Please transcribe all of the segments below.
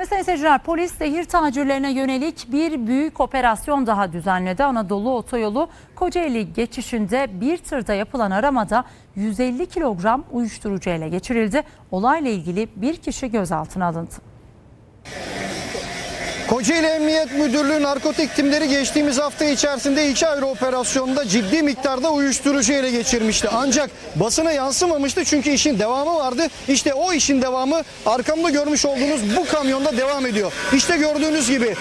Ve sayın seyirciler polis zehir tacirlerine yönelik bir büyük operasyon daha düzenledi. Anadolu Otoyolu Kocaeli geçişinde bir tırda yapılan aramada 150 kilogram uyuşturucu ele geçirildi. Olayla ilgili bir kişi gözaltına alındı. Kocaeli Emniyet Müdürlüğü narkotik timleri geçtiğimiz hafta içerisinde iki ayrı operasyonda ciddi miktarda uyuşturucu ele geçirmişti. Ancak basına yansımamıştı çünkü işin devamı vardı. İşte o işin devamı arkamda görmüş olduğunuz bu kamyonda devam ediyor. İşte gördüğünüz gibi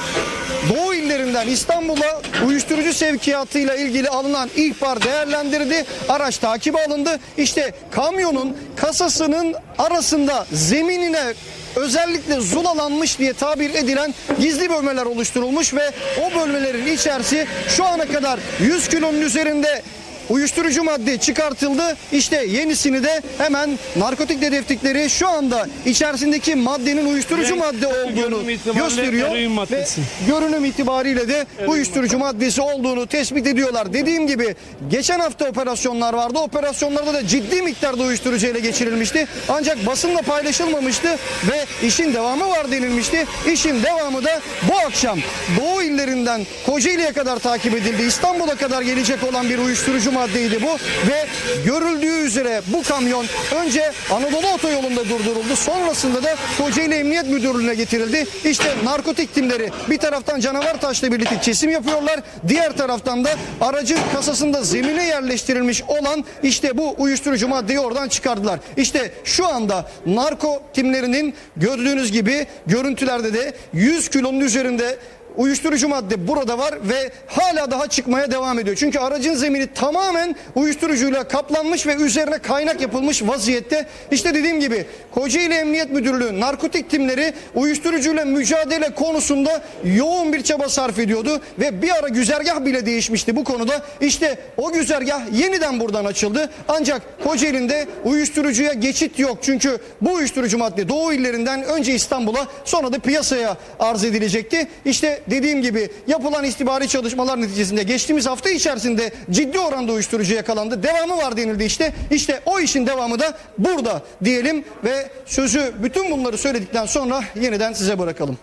İllerinden İstanbul'a uyuşturucu sevkiyatıyla ilgili alınan ihbar değerlendirildi. Araç takibe alındı. İşte kamyonun kasasının arasında zeminine özellikle zulalanmış diye tabir edilen gizli bölmeler oluşturulmuş ve o bölmelerin içerisi şu ana kadar 100 kilonun üzerinde uyuşturucu madde çıkartıldı. İşte yenisini de hemen narkotik dedektifleri şu anda içerisindeki maddenin uyuşturucu Renk, madde olduğunu gösteriyor eroin ve görünüm itibariyle de uyuşturucu maddesi olduğunu tespit ediyorlar. Dediğim gibi geçen hafta operasyonlar vardı. Operasyonlarda da ciddi miktarda uyuşturucu ele geçirilmişti. Ancak basınla paylaşılmamıştı ve işin devamı var denilmişti. İşin devamı da bu akşam Doğu illerinden Kocaeli'ye kadar takip edildi. İstanbul'a kadar gelecek olan bir uyuşturucu maddeydi bu ve görüldüğü üzere bu kamyon önce Anadolu Otoyolu'nda durduruldu. Sonrasında da Kocaeli Emniyet Müdürlüğü'ne getirildi. İşte narkotik timleri bir taraftan canavar taşla birlikte kesim yapıyorlar. Diğer taraftan da aracın kasasında zemine yerleştirilmiş olan işte bu uyuşturucu maddeyi oradan çıkardılar. İşte şu anda narko timlerinin gördüğünüz gibi görüntülerde de 100 kilonun üzerinde uyuşturucu madde burada var ve hala daha çıkmaya devam ediyor. Çünkü aracın zemini tamamen uyuşturucuyla kaplanmış ve üzerine kaynak yapılmış vaziyette. İşte dediğim gibi Kocaeli Emniyet Müdürlüğü narkotik timleri uyuşturucuyla mücadele konusunda yoğun bir çaba sarf ediyordu ve bir ara güzergah bile değişmişti bu konuda. İşte o güzergah yeniden buradan açıldı. Ancak Kocaeli'nde uyuşturucuya geçit yok. Çünkü bu uyuşturucu madde Doğu illerinden önce İstanbul'a sonra da piyasaya arz edilecekti. İşte dediğim gibi yapılan istihbari çalışmalar neticesinde geçtiğimiz hafta içerisinde ciddi oranda uyuşturucu yakalandı. Devamı var denildi işte. İşte o işin devamı da burada diyelim ve sözü bütün bunları söyledikten sonra yeniden size bırakalım.